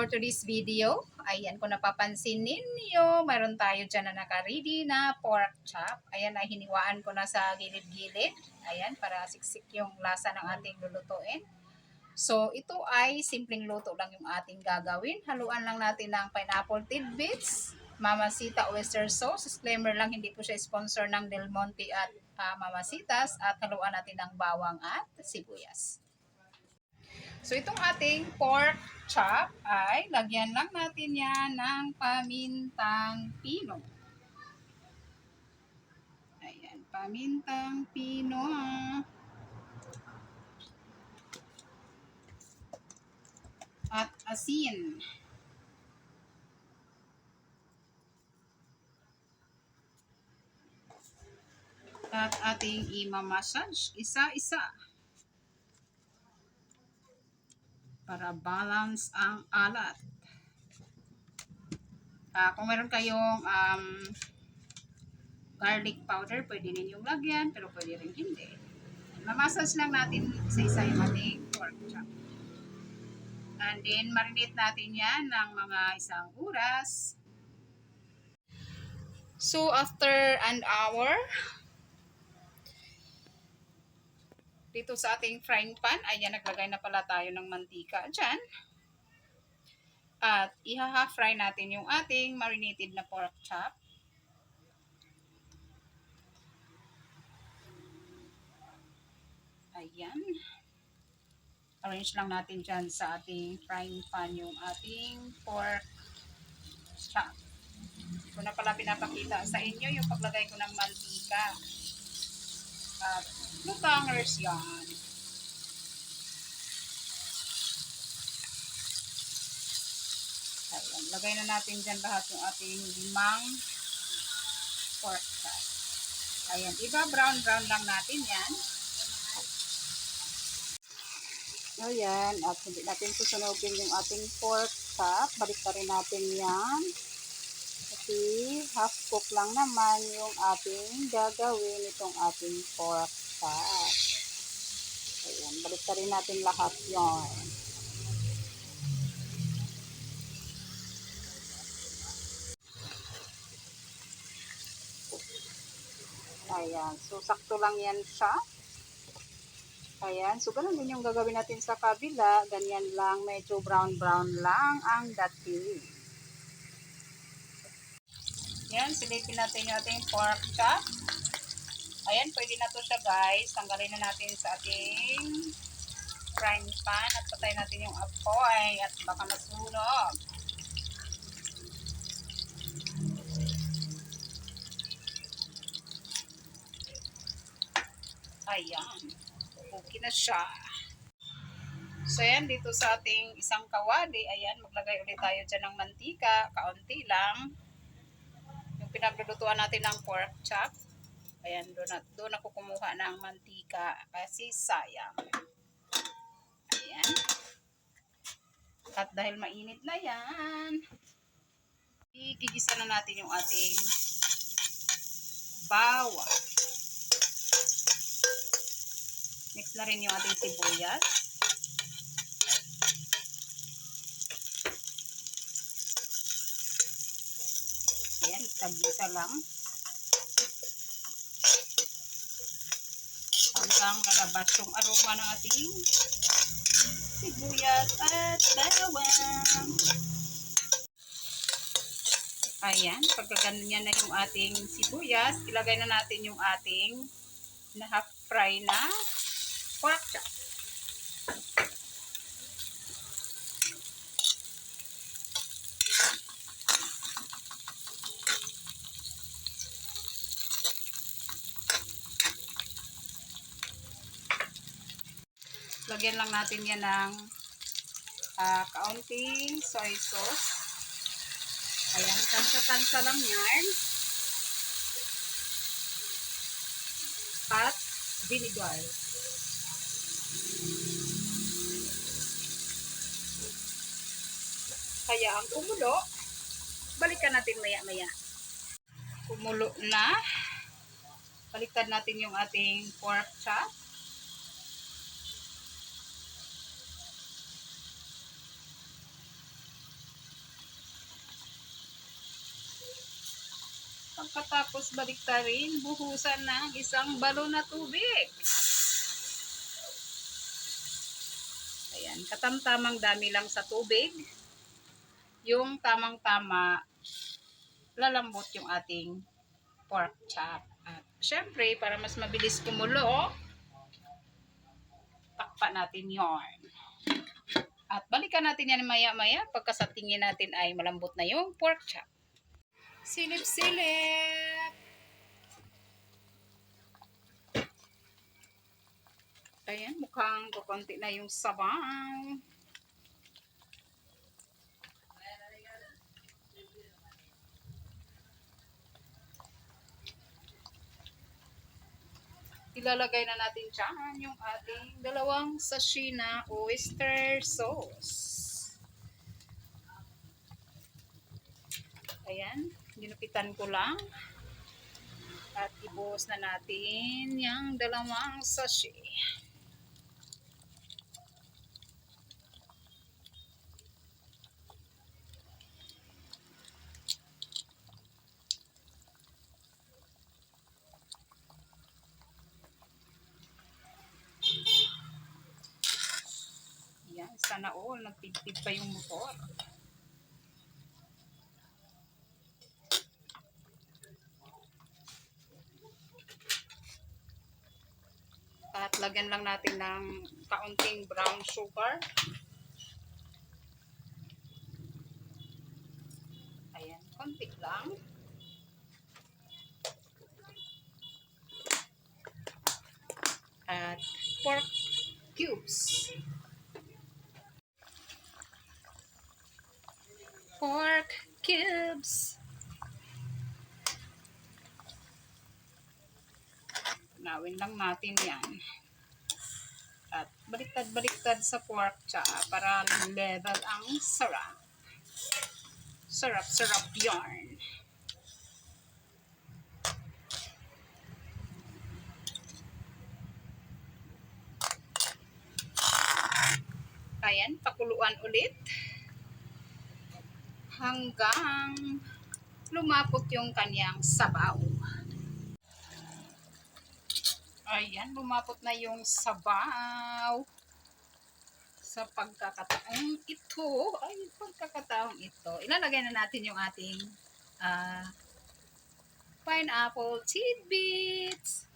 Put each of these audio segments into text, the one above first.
For today's video, ayan, kung napapansin ninyo, mayroon tayo dyan na naka-ready na pork chop. Ayan, ay hiniwaan ko na sa gilid-gilid. Ayan, para siksik yung lasa ng ating lulutuin. So, ito ay simpleng luto lang yung ating gagawin. Haluan lang natin ng pineapple tidbits, Mamasita oyster sauce. Disclaimer lang, hindi po siya sponsor ng Del Monte at ah, Mamasitas. At haluan natin ng bawang at sibuyas. So, itong ating pork chop ay lagyan lang natin yan ng pamintang pino. Ayan, pamintang pino. At asin. At ating imamassage isa-isa. Para balance ang alat. Ah, kung meron kayong um, garlic powder, pwede ninyong lagyan, pero pwede rin hindi. Mamasage lang natin isa-isa yung ating pork chop. And then, marinate natin yan ng mga isang oras. So, after an hour, dito sa ating frying pan, ayan, naglagay na pala tayo ng mantika dyan. At ihaha-fry natin yung ating marinated na pork chop. Ayan. Arrange lang natin dyan sa ating frying pan yung ating pork chop. Ito na pala pinapakita sa inyo yung paglagay ko ng mantika. At lutangers yan. Ayan, lagay na natin dyan lahat yung ating limang pork chop. Ayan, iba brown-brown lang natin yan. Ayan, at hindi natin susunogin yung ating pork chop. Balik pa rin natin yan. Kasi half cook lang naman yung ating gagawin itong ating pork chop. Ayan, balik rin natin lahat yon. Ayan, so sakto lang yan siya. Ayan, so ganun din yung gagawin natin sa kabila. Ganyan lang, medyo brown-brown lang ang dating. Yan, silipin natin yung ating pork chop. Ayan, pwede na to siya guys. Tanggalin na natin sa ating frying pan at patay natin yung apoy at baka masunog. Ayan. Okay na siya. So, ayan, dito sa ating isang kawali, ayan, maglagay ulit tayo dyan ng mantika, kaunti lang. Yung pinaglulutuan natin ng pork chop. Ayan, doon, doon ako kumuha ng mantika kasi sayang. Ayan. At dahil mainit na yan, igigisa na natin yung ating bawang. Mix na rin yung ating sibuyas. Ayan, tagisa lang. Hanggang lalabas yung aroma ng ating sibuyas at bawang. Ayan, pagkaganyan na yung ating sibuyas, ilagay na natin yung ating na half fry na pork Lagyan lang natin yan ng uh, kaunting soy sauce. Ayan, tansa-tansa lang yan. At vinegar. Kaya ang kumulo, balikan natin maya-maya. Kumulo na. Baliktad natin yung ating pork chop. Tapos baliktarin, buhusan ng isang balon na tubig. Ayan, katamtamang dami lang sa tubig. Yung tamang-tama, lalambot yung ating pork chop. At syempre, para mas mabilis kumulo, takpa natin yon. At balikan natin yan maya-maya pagka sa tingin natin ay malambot na yung pork chop. Silip-silip! Ayan, mukhang kukunti na yung sabaw. Ilalagay na natin dyan yung ating dalawang sashi na oyster sauce. Ayan, ginupitan ko lang. At ibuhos na natin yung dalawang sashi. Yan, sana all. Nagtipid pa yung motor. Lang natin ng kaunting brown sugar. Ayan, konti lang. At pork cubes. pork cubes. Nawin lang natin yan. Baliktad-baliktad sa pork cha para level ang sarap. Sarap-sarap yarn. Ayan, pakuluan ulit hanggang lumapot yung kanyang sabaw. Ayan, lumapot na yung sabaw sa pagkakataong ito. Ay, pagkakataong ito. Ilalagay na natin yung ating ah, pineapple tidbits.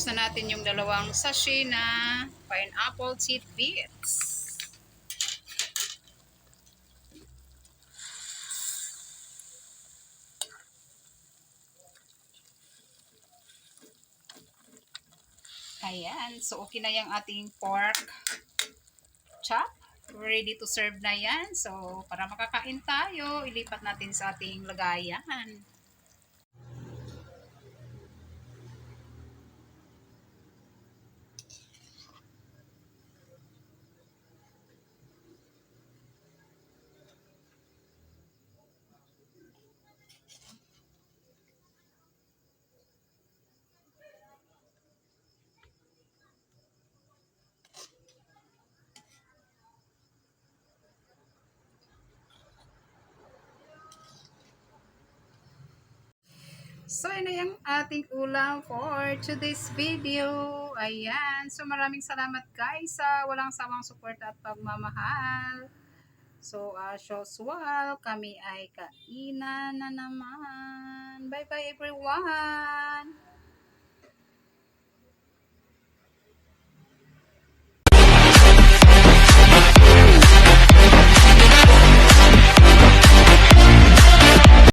Buhos na natin yung dalawang sachet na pineapple tidbits. Ayan, so okay na yung ating pork chop. Ready to serve na yan. So, para makakain tayo, ilipat natin sa ating lagayan. So, yun na yung ating ulam for today's video. Ayan. So, maraming salamat guys sa walang sawang support at pagmamahal. So, as usual, kami ay kainan na naman. Bye-bye everyone!